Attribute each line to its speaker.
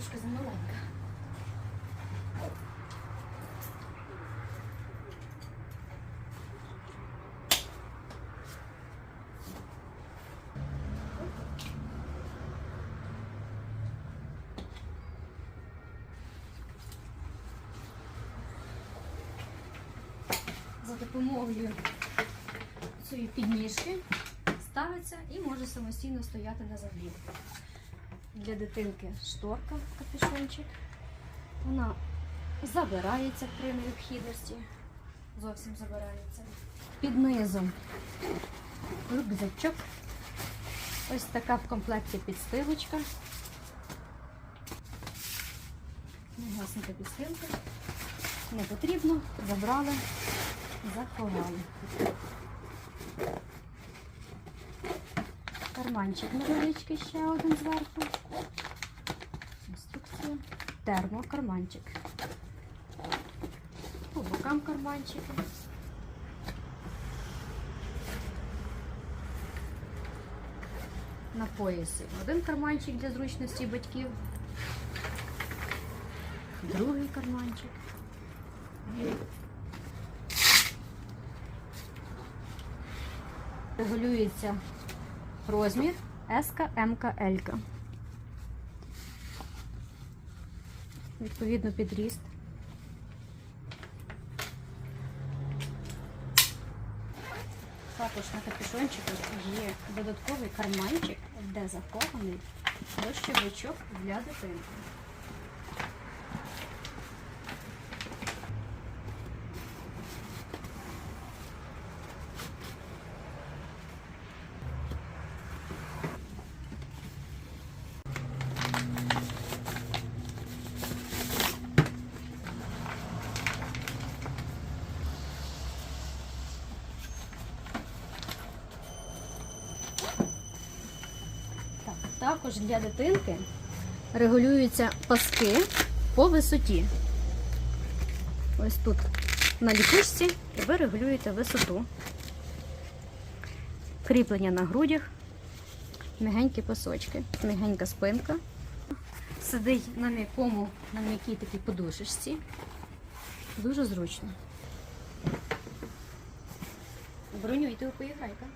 Speaker 1: трошки замаленька. За допомогою цієї підніжки ставиться і може самостійно стояти на землі. Для дитинки шторка, капюшончик. Вона забирається при необхідності. Зовсім забирається. Під низом рюкзачок. Ось така в комплекті підстилочка. Негасненька підстилка. Не потрібно, забрали, заховали. Карманчик невеличкий ще один зверху. Інструкція. Термокарманчик. По бокам карманчики. На поясі один карманчик для зручності батьків. Другий карманчик. Регулюється розмір S, М. Відповідно підріст. Також на капюшончику є додатковий карманчик, де захований дощовичок для дитинки. Також для дитинки регулюються паски по висоті. Ось тут на ліпучці і ви регулюєте висоту. Кріплення на грудях, м'ягенькі пасочки, м'ягенька спинка. Сидить на м'якому, на м'якій такій подушечці. Дуже зручно. Бронюйте у поїхайка.